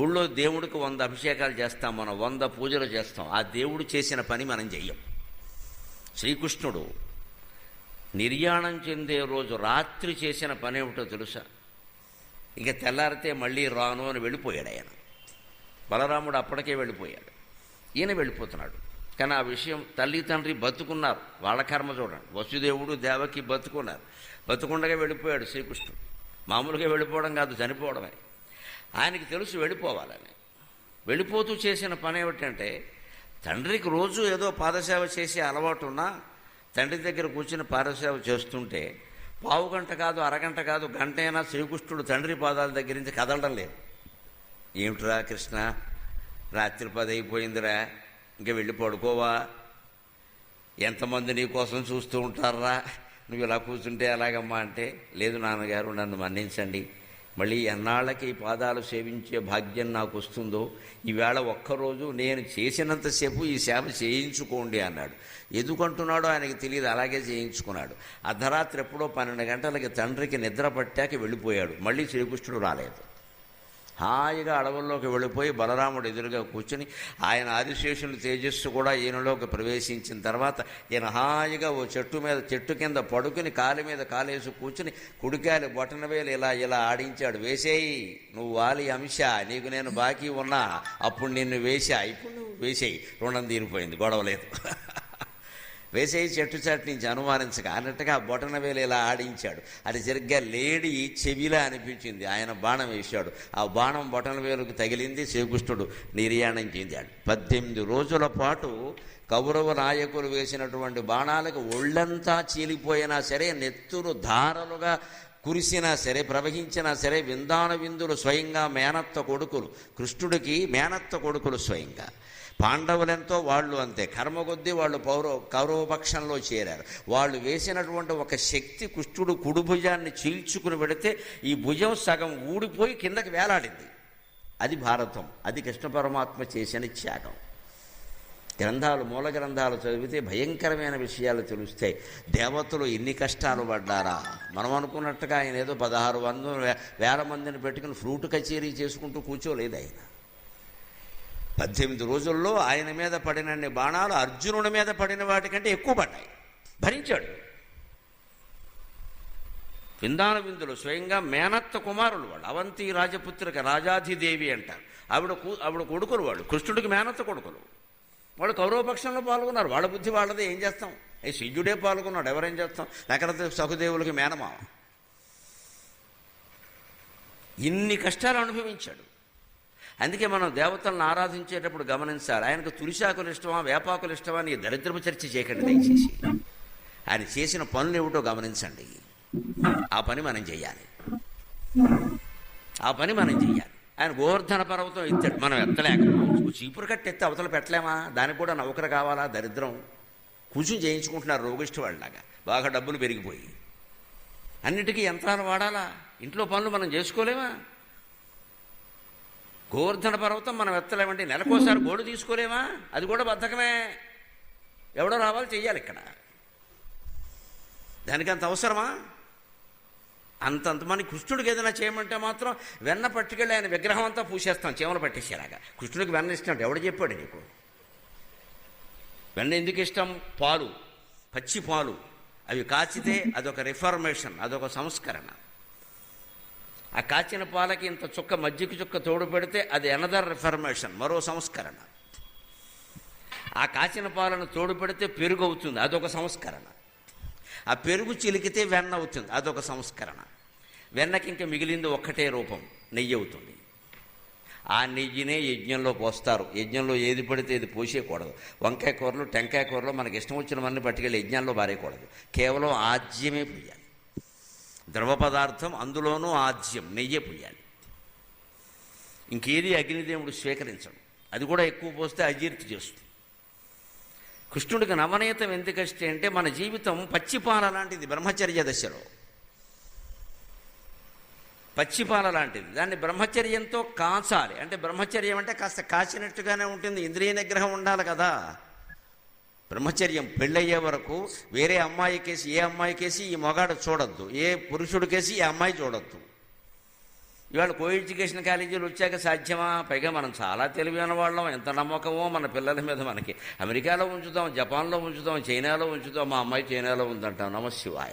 గుళ్ళో దేవుడికి వంద అభిషేకాలు చేస్తాం మనం వంద పూజలు చేస్తాం. ఆ దేవుడు చేసిన పని మనం చెయ్యం. శ్రీకృష్ణుడు నిర్యాణం చెందే రోజు రాత్రి చేసిన పని ఏమిటో తెలుసా? ఇక తెల్లారితే మళ్ళీ రాను అని వెళ్ళిపోయాడు ఆయన. బలరాముడు అప్పటికే వెళ్ళిపోయాడు. ఈయన వెళ్ళిపోతున్నాడు. కానీ ఆ విషయం తల్లి తండ్రి బతుకున్నారు. వాళ్ళ కర్మ చూడండి. వసుదేవుడు దేవకి బతుకున్నారు. బతుకుండగా వెళ్ళిపోయాడు శ్రీకృష్ణుడు. మామూలుగా వెళ్ళిపోవడం కాదు చనిపోవడమే. ఆయనకి తెలుసు వెళ్ళిపోవాలని. వెళ్ళిపోతూ చేసిన పని ఏమిటంటే తండ్రికి రోజు ఏదో పాదసేవ చేసే అలవాటు ఉన్నా తండ్రి దగ్గర కూర్చుని పాదసేవ చేస్తుంటే పావు గంట కాదు అరగంట కాదు గంట అయినా శ్రీకృష్ణుడు తండ్రి పాదాల దగ్గర నుంచి కదలడం లేదు. ఏమిట్రా కృష్ణ? రాత్రి పది అయిపోయిందిరా ఇంకా వెళ్ళి పడుకోవా? ఎంతమంది నీ కోసం చూస్తూ ఉంటారా? నువ్వు ఇలా కూర్చుంటే ఎలాగమ్మా అంటే లేదు నాన్నగారు నన్ను మన్నించండి. మళ్ళీ ఎన్నాళ్ళకి ఈ పాదాలు సేవించే భాగ్యం నాకు వస్తుందో ఈవేళ ఒక్కరోజు నేను చేసినంతసేపు ఈ సేవ చేయించుకోండి అన్నాడు. ఎందుకంటున్నాడో ఆయనకి తెలియదు అలాగే చేయించుకున్నాడు. అర్ధరాత్రి ఎప్పుడో పన్నెండు గంటలకి తండ్రికి నిద్ర పట్టాక వెళ్ళిపోయాడు. మళ్ళీ శ్రీకృష్ణుడు రాలేదు. హాయిగా అడవుల్లోకి వెళ్ళిపోయి బలరాముడు ఎదురుగా కూర్చుని ఆయన ఆదిశేషులు తేజస్సు కూడా ఈయనలోకి ప్రవేశించిన తర్వాత ఈయన హాయిగా ఓ చెట్టు మీద చెట్టు కింద పడుకుని కాలి మీద కాలేసి కూర్చుని కుడికాయలు బొటనవేలు ఇలా ఇలా ఆడించాడు. వేసేయి నువ్వు వాలి అంశ నీకు నేను బాకీ ఉన్నా అప్పుడు నిన్ను వేసా ఇప్పుడు నువ్వు వేసేయి. రుణం తీరిపోయింది గొడవ లేదు. వేసేయి చెట్టు చాటు నుంచి అనుమానించక. అన్నట్టుగా ఆ బొటన వేలు ఇలా ఆడించాడు. అది సరిగ్గా లేడి చెవిలా అనిపించింది. ఆయన బాణం వేశాడు. ఆ బాణం బొటన వేలుకు తగిలింది శ్రీకృష్ణుడు. నిర్యాణం చెందాడు. పద్దెనిమిది రోజుల పాటు కౌరవ నాయకులు వేసినటువంటి బాణాలకు ఒళ్ళంతా చీలిపోయినా సరే నెత్తురు ధారలుగా కురిసినా సరే ప్రవహించినా సరే విందాన విందులు స్వయంగా మేనత్త కొడుకులు. కృష్ణుడికి మేనత్త కొడుకులు స్వయంగా. పాండవులెంతో వాళ్ళు అంతే. కర్మ కొద్దీ వాళ్ళు పౌరవ కౌరవపక్షంలో చేరారు. వాళ్ళు వేసినటువంటి ఒక శక్తి కృష్ణుడు కుడి భుజాన్ని చీల్చుకుని పెడితే ఈ భుజం సగం ఊడిపోయి కిందకి వేలాడింది. అది భారతం. అది కృష్ణ పరమాత్మ చేసిన త్యాగం. గ్రంథాలు మూల గ్రంథాలు చదివితే భయంకరమైన విషయాలు తెలుస్తాయి దేవతలు ఎన్ని కష్టాలు పడ్డారా? మనం అనుకున్నట్టుగా ఆయన ఏదో పదహారు వందలు వేల మందిని పెట్టుకుని ఫ్రూట్ కచేరీ చేసుకుంటూ కూర్చోలేదు ఆయన. పద్దెనిమిది రోజుల్లో ఆయన మీద పడినన్ని బాణాలు అర్జునుడి మీద పడిన వాటికంటే ఎక్కువ పడ్డాయి. భరించాడు. విందాన విందులు స్వయంగా మేనత్త కుమారులు వాళ్ళు. అవంతి రాజపుత్రిక రాజాధిదేవి అంటారు. ఆవిడ కూ ఆవిడ కొడుకులు వాళ్ళు. కృష్ణుడికి మేనత్త కొడుకులు. వాళ్ళు కౌరవపక్షంలో పాల్గొన్నారు. వాళ్ళ బుద్ధి వాళ్ళదే. ఏం చేస్తాం? ఏ శిష్యుడే పాల్గొన్నాడు. ఎవరేం చేస్తాం? లేకపోతే సహుదేవులకి మేనమావ ఇన్ని కష్టాలు అనుభవించాడు. అందుకే మనం దేవతలను ఆరాధించేటప్పుడు గమనించాలి. ఆయనకు తులిశాకులు ఇష్టమా వేపాకులు ఇష్టమా నీ దరిద్రపు చర్చ చేయకండి దయచేసి. ఆయన చేసిన పనులు ఏమిటో గమనించండి. ఆ పని మనం చేయాలి. ఆ పని మనం చేయాలి. ఆయన గోవర్ధన పర్వతం ఎత్తాడు. మనం ఎత్తలేక చీపురు కట్టెత్తి అవతల పెట్టలేమా? దానికి కూడా నౌకరు కావాలా? దరిద్రం. కూర్చుని చేయించుకుంటున్నారు రోగిష్టి వాళ్ళలాగా. బాగా డబ్బులు పెరిగిపోయి. అన్నిటికీ యంత్రాలు వాడాలా? ఇంట్లో పనులు మనం చేసుకోలేమా? గోవర్ధన పర్వతం మనం ఎత్తలేమంటే నెలకోసారి గోడు తీసుకోలేమా? అది కూడా బద్ధకమే. ఎవడో రావాలి చెయ్యాలి ఇక్కడ. దానికి అంత అవసరమా? అంతంత మన కృష్ణుడికి ఏదైనా చేయమంటే మాత్రం వెన్న పట్టుకెళ్ళి ఆయన విగ్రహం అంతా పూసేస్తాం చీమలు పట్టేసేలాగా కృష్ణుడికి వెన్న ఇష్టం ఎవడు చెప్పాడు నీకు? వెన్న ఎందుకు ఇష్టం? పాలు. పచ్చి పాలు. అవి కాచితే అదొక రిఫర్మేషన్ అదొక సంస్కరణ. ఆ కాచిన పాలకి ఇంత చుక్క మజ్జిగ చుక్క తోడు పెడితే అది ఎనదర్ రిఫర్మేషన్ మరో సంస్కరణ. ఆ కాచిన పాలను తోడు పెడితే పెరుగు అవుతుంది అదొక సంస్కరణ. ఆ పెరుగు చిలికితే వెన్న అవుతుంది. అదొక సంస్కరణ. వెన్నకి ఇంకా మిగిలింది ఒక్కటే రూపం. నెయ్యి అవుతుంది. ఆ నెయ్యినే యజ్ఞంలో పోస్తారు. యజ్ఞంలో ఏది పడితే ఏది పోసేయకూడదు. వంకాయ కూరలు టెంకాయ కూరలు మనకి ఇష్టం వచ్చినవన్నీ పట్టుకెళ్ళి యజ్ఞాల్లో పారేయకూడదు. కేవలం ఆజ్యమే పోయాలి. ద్రవ పదార్థం అందులోనూ ఆజ్యం. నెయ్యే పోయాలి. ఇంకేది అగ్నిదేవుడు స్వీకరించడు. అది కూడా ఎక్కువ పోస్తే అజీర్తి చేస్తుంది. కృష్ణుడికి నవనీతం ఎందుకస్తే అంటే మన జీవితం పచ్చిపాల లాంటిది బ్రహ్మచర్య దశలో. పచ్చిపాల లాంటిది. దాన్ని బ్రహ్మచర్యంతో కాచాలి. అంటే బ్రహ్మచర్యం అంటే కాస్త కాచినట్టుగానే ఉంటుంది ఇంద్రియ నిగ్రహం ఉండాలి కదా. బ్రహ్మచర్యం పెళ్ళయ్యే వరకు వేరే అమ్మాయి కేసి ఏ అమ్మాయికేసి ఈ మొగాడు చూడొద్దు. ఏ పురుషుడికేసి ఈ అమ్మాయి చూడొద్దు. ఇవాళ కో ఎడ్యుకేషన్ కాలేజీలు వచ్చాక సాధ్యమా? పైగా మనం చాలా తెలివి వాళ్ళం. ఎంత నమ్మకమో మన పిల్లల మీద మనకి. అమెరికాలో ఉంచుతాం జపాన్లో ఉంచుతాం చైనాలో ఉంచుతాం. మా అమ్మాయి చైనాలో ఉందంటాం. నమశివాయ.